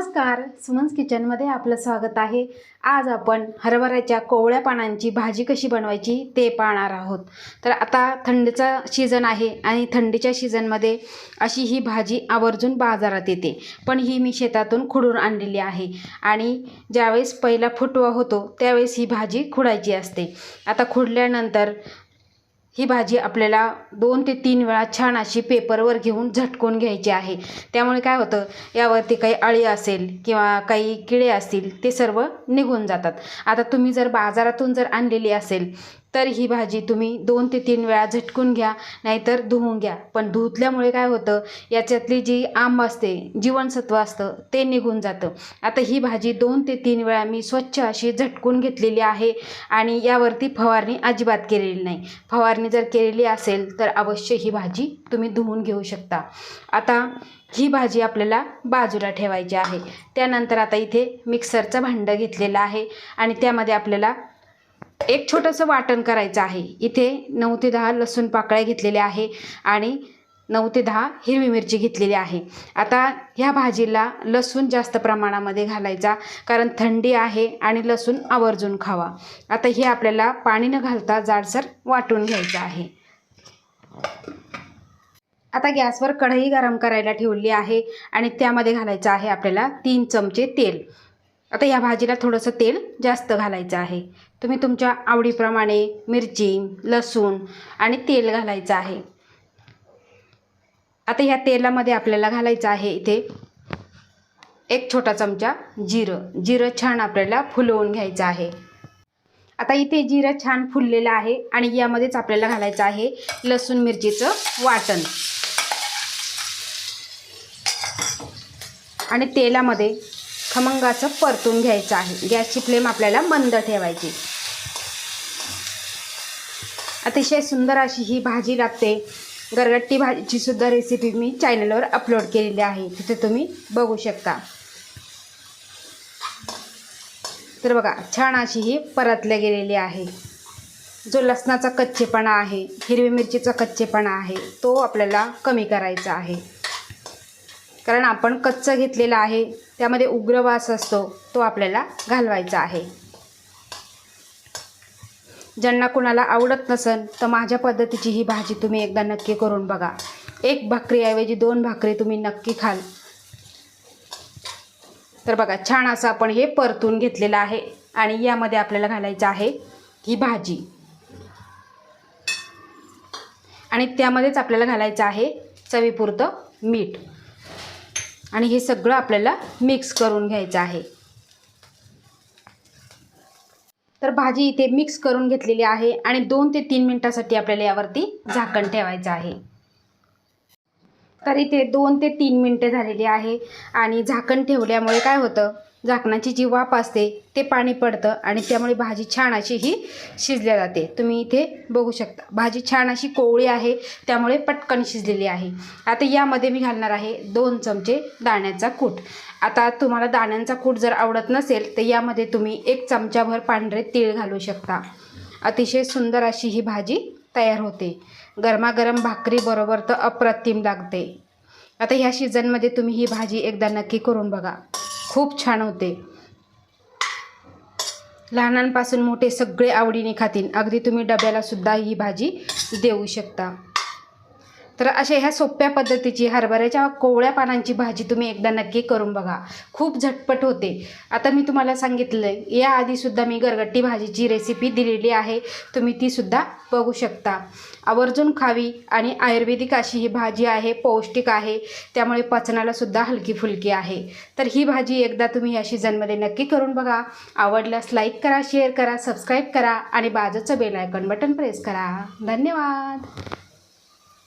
नमस्कार सुमन्स किचनमध्ये आपलं स्वागत आहे. आज आपण हरभऱ्याच्या कोवळ्या पानांची भाजी कशी बनवायची ते पाहणार आहोत. तर आता थंडीचा सीझन आहे आणि थंडीच्या सीझनमध्ये अशी ही भाजी आवर्जून बाजारात येते. पण ही मी शेतातून खुडून आणलेली आहे आणि ज्यावेळेस पहिला फुटवा होतो त्यावेळेस ही भाजी खुडायची असते. आता खुडल्यानंतर ही भाजी आपल्याला दोन ते तीन वेळा छान अशी पेपरवर घेऊन झटकून घ्यायची आहे. त्यामुळे काय होतं यावरती काही अळी असेल किंवा काही किडे असतील ते सर्व निघून जातात. आता तुम्ही जर बाजारातून जर आणलेली असेल तर ही भाजी तुम्ही दोन ते तीन वेळा झटकून घ्या नाहीतर धुवून घ्या. पण धुतल्यामुळे काय होतं याच्यातली जी आंब असते जीवनसत्व असतं ते निघून जातं. आता ही भाजी दोन ते तीन वेळा मी स्वच्छ अशी झटकून घेतलेली आहे आणि यावरती फवारणी अजिबात केलेली नाही. फवारणी जर केलेली असेल तर अवश्य ही भाजी तुम्ही धुवून घेऊ शकता. आता ही भाजी आपल्याला बाजूला ठेवायची आहे. त्यानंतर आता इथे मिक्सरचं भांडं घेतलेलं आहे आणि त्यामध्ये आपल्याला एक छोटंसं वाटण करायचं आहे. इथे नऊ ते दहा लसूण पाकळ्या घेतलेल्या आहे आणि नऊ ते दहा हिरवी मिरची घेतलेली आहे. आता ह्या भाजीला लसूण जास्त प्रमाणामध्ये घालायचा कारण थंडी आहे आणि लसूण आवर्जून खावा. आता हे आपल्याला पाणी न घालता जाडसर वाटून घ्यायचं आहे. आता गॅसवर कढई गरम करायला ठेवली आहे आणि त्यामध्ये घालायचं आहे आपल्याला तीन चमचे तेल. आता या भाजीला थोडंसं तेल जास्त घालायचं आहे. तुम्ही तुमच्या आवडीप्रमाणे मिरची लसूण आणि तेल घालायचं आहे. आता ह्या तेलामध्ये आपल्याला घालायचं आहे इथे एक छोटा चमचा जिरं. जिरं छान आपल्याला फुलवून घ्यायचं आहे. आता इथे जिरं छान फुललेलं आहे आणि यामध्येच आपल्याला घालायचं आहे लसूण मिरचीचं वाटण. आणि तेलामध्ये खमंगाचं परतून घ्यायचं आहे. गॅसची फ्लेम आपल्याला मंद ठेवायची. अतिशय सुंदर अशी ही भाजी लागते. गरगट्टी भाजीची सुद्धा रेसिपी मी चॅनलवर अपलोड केलेली आहे. तिथे तुम्ही बघू शकता. तर बघा छान अशी ही परतल्या गेलेली आहे. जो लसणाचा कच्चेपणा आहे हिरवी मिरचीचा कच्चेपणा आहे तो आपल्याला कमी करायचा आहे. कारण आपण कच्चं घेतलेलं आहे त्यामध्ये उग्रवास असतो तो आपल्याला घालवायचा आहे. ज्यांना कुणाला आवडत नसेल तर माझ्या पद्धतीची ही भाजी तुम्ही एकदा नक्की करून बघा. एक भाकरीऐवजी दोन भाकरी तुम्ही नक्की खाल. तर बघा छान असं आपण हे परतून घेतलेलं आहे आणि यामध्ये आपल्याला घालायचं आहे ही भाजी. आणि त्यामध्येच आपल्याला घालायचं आहे चवीपुरतं मीठ. आणि हे सगळं आपल्याला मिक्स करून घ्यायचं आहे. तर भाजी इथे मिक्स करून घेतलेली आहे आणि दोन ते तीन मिनटासाठी आपल्याला यावरती झाकण ठेवायचं आहे. तर इथे दोन ते तीन मिनटं झालेली आहे आणि झाकण ठेवल्यामुळे काय होतं? झाकणाची जी वाफ असते ते पाणी पडतं आणि त्यामुळे भाजी छान अशी ही शिजल्या जाते. तुम्ही इथे बघू शकता. भाजी छान अशी कोवळी आहे त्यामुळे पटकन शिजलेली आहे. आता यामध्ये मी घालणार आहे दोन चमचे दाण्याचा कूट. आता तुम्हाला दाण्यांचा कूट जर आवडत नसेल तर यामध्ये तुम्ही एक चमचाभर पांढरे तीळ घालू शकता. अतिशय सुंदर अशी ही भाजी तयार होते. गरमागरम भाकरीबरोबर तर अप्रतिम लागते. आता ह्या सीझनमध्ये तुम्ही ही भाजी एकदा नक्की करून बघा. खूप छान होते. लहानांपासून मोठे सगळे आवडीने खातील. अगदी तुम्ही डब्याला सुद्धा ही भाजी देऊ शकता. तर अशा ह्या सोप्या पद्धतीची हरभऱ्याच्या कोवळ्या पानांची भाजी तुम्ही एकदा नक्की करून बघा. खूप झटपट होते. आता मी तुम्हाला सांगितलं आहे याआधीसुद्धा मी गरगट्टी भाजीची रेसिपी दिलेली आहे. तुम्ही तीसुद्धा बघू शकता. आवर्जून खावी आणि आयुर्वेदिक अशी ही भाजी आहे पौष्टिक आहे. त्यामुळे पचनालासुद्धा हलकी फुलकी आहे. तर ही भाजी एकदा तुम्ही या सीझनमध्ये नक्की करून बघा. आवडल्यास लाईक करा शेअर करा सबस्क्राईब करा आणि बाजूचं बेल आयकॉन बटन प्रेस करा. धन्यवाद!